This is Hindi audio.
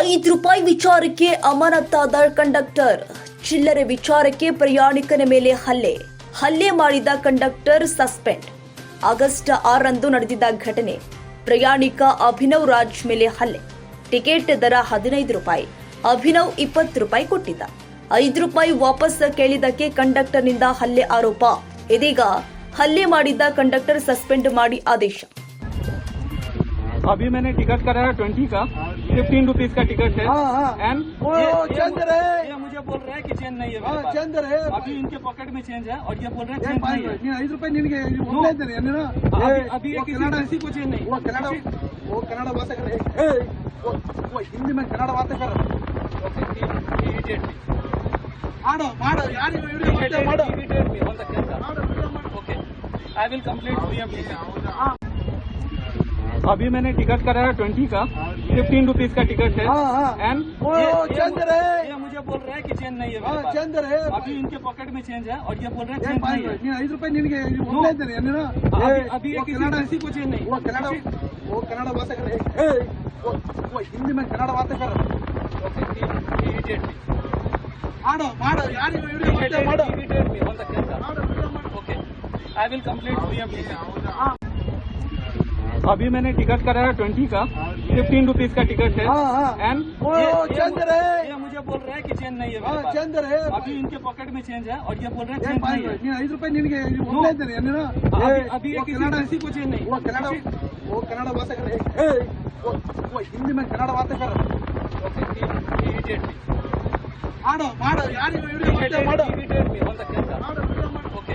ಐದು ರೂಪಾಯಿ ವಿಚಾರಕ್ಕೆ ಅಮಾನತಾದ ಕಂಡಕ್ಟರ್. ಚಿಲ್ಲರೆ ವಿಚಾರಕ್ಕೆ ಪ್ರಯಾಣಿಕನ ಮೇಲೆ ಹಲ್ಲೆ. ಹಲ್ಲೆ ಮಾಡಿದ ಕಂಡಕ್ಟರ್ ಸಸ್ಪೆಂಡ್. ಆಗಸ್ಟ್ ಆರರಂದು ನಡೆದಿದ್ದ ಘಟನೆ. ಪ್ರಯಾಣಿಕ ಅಭಿನವ್ ರಾಜ್ ಮೇಲೆ ಹಲ್ಲೆ. ಟಿಕೆಟ್ ದರ ಹದಿನೈದು ರೂಪಾಯಿ. ಅಭಿನವ್ ಇಪ್ಪತ್ತು ರೂಪಾಯಿ ಕೊಟ್ಟಿದ್ದ. ಐದು ರೂಪಾಯಿ ವಾಪಸ್ ಕೇಳಿದ್ದಕ್ಕೆ ಕಂಡಕ್ಟರ್ನಿಂದ ಹಲ್ಲೆ ಆರೋಪ. ಇದೀಗ ಹಲ್ಲೆ ಮಾಡಿದ್ದ ಕಂಡಕ್ಟರ್ ಸಸ್ಪೆಂಡ್ ಮಾಡಿ ಆದೇಶ. अभी मैंने टिकट कराया ट्वेंटी का फिफ्टीन रुपीज़ का टिकट है। एंड चेंज रहे। ये मुझे बोल रहा है कि चेंज नहीं है चेंज रहे। अभी इनके पॉकेट में चेंज है और ये बोल रहे हैं चेंज नहीं है। रुपए अभी इसी को चेंज नहीं वो कनाडा वो कनाडा बातें कर रहे हिंदी में कनाडा बातें कर रहा हूँ। I will complete the application. अभी मैंने टिकट कराया ट्वेंटी का फिफ्टीन रुपीज़ का टिकट है। हाँ, हाँ। एंड चेंज रहे। ये मुझे बोल रहा है कि चेंज नहीं है हाँ, चेंज रहे। अभी इनके पॉकेट में चेंज है और ये बोल रहे हैं चेंज नहीं है। रुपए नहीं अभी इसी को चेंज नहीं वो कनाडा वो कनाडा बातें कर रहे हिंदी में कनाडा बातें कर रहा हूँ। I will complete ಒಂದು ಕೆಲಸ ಐ अभी मैंने टिकट कराया ट्वेंटी का फिफ्टीन रुपीज़ का टिकट है। हाँ, हाँ। एंड ये मुझे बोल रहा है कि चेंज नहीं है हाँ, चेंज रहे। अभी इनके पॉकेट में चेंज है और ये बोल रहे हैं चेंज नहीं है। रुपए नहीं अभी को चेंज नहीं वो कनाडा वो कनाडा कर रहे वो हिंदी में कनाडा बातें कर रहा हूँ। ओके